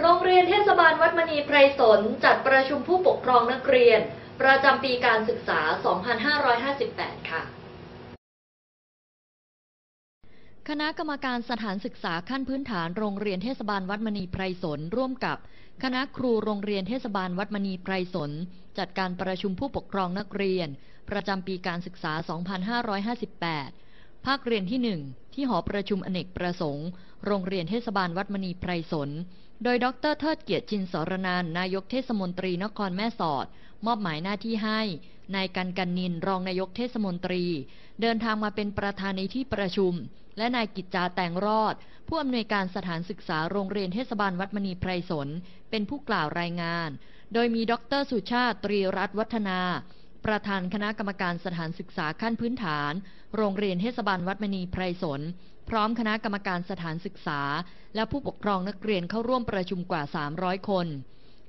โรงเรียนเทศบาลวัดมณีไพรสนจัดประชุมผู้ปกครองนักเรียน ประจำปีการศึกษา 2558 ค่ะ คณะกรรมการสถานศึกษาขั้นพื้นฐานโรงเรียนเทศบาลวัดมณีไพรสนร่วมกับ คณะครูโรงเรียนเทศบาลวัดมณีไพรสนจัดการประชุมผู้ปกครองนักเรียน ประจำปีการศึกษา 2558 ภาคเรียนที่1ที่หอประชุมอเนกประสงค์ โรงเรียนเทศบาลวัดมณีไพรสน โดยดรเทิดเกียรติจินสรนาน นายกเทศมนตรีนครแม่สอด มอบหมายหน้าที่ให้ นายกันกันนินรองนายกเทศมนตรี เดินทางมาเป็นประธานในที่ประชุม และนายกิจจาแตงรอด ผู้อำนวยการสถานศึกษาโรงเรียนเทศบาลวัดมณีไพรสน เป็นผู้กล่าวรายงาน โดยมีดรสุชาติตรีรัตน์วัฒนา ประธานคณะกรรมการสถานศึกษาขั้นพื้นฐาน โรงเรียนเทศบาลวัดมณีไพรสน พร้อมคณะกรรมการสถานศึกษา และผู้ปกครองนักเรียนเข้าร่วมประชุมกว่า 300 คน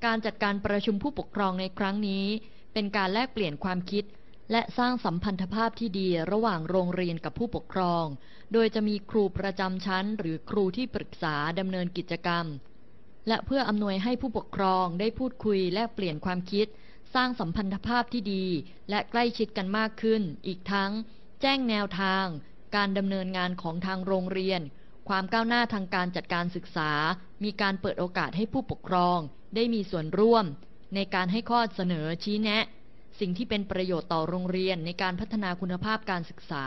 การจัดการประชุมผู้ปกครองในครั้งนี้ เป็นการแลกเปลี่ยนความคิด และสร้างสัมพันธภาพที่ดีระหว่างโรงเรียนกับผู้ปกครอง โดยจะมีครูประจำชั้น หรือครูที่ปรึกษาดำเนินกิจกรรม และเพื่ออำนวยให้ผู้ปกครองได้พูดคุยแลกเปลี่ยนความคิด สร้างสัมพันธภาพที่ดี และใกล้ชิดกันมากขึ้น อีกทั้ง แจ้งแนวทาง การดำเนินงานของทางโรงเรียน ความก้าวหน้าทางการจัดการศึกษา มีการเปิดโอกาสให้ผู้ปกครอง ได้มีส่วนร่วม ในการให้ข้อเสนอชี้แนะ สิ่งที่เป็นประโยชน์ต่อโรงเรียนในการพัฒนาคุณภาพการศึกษา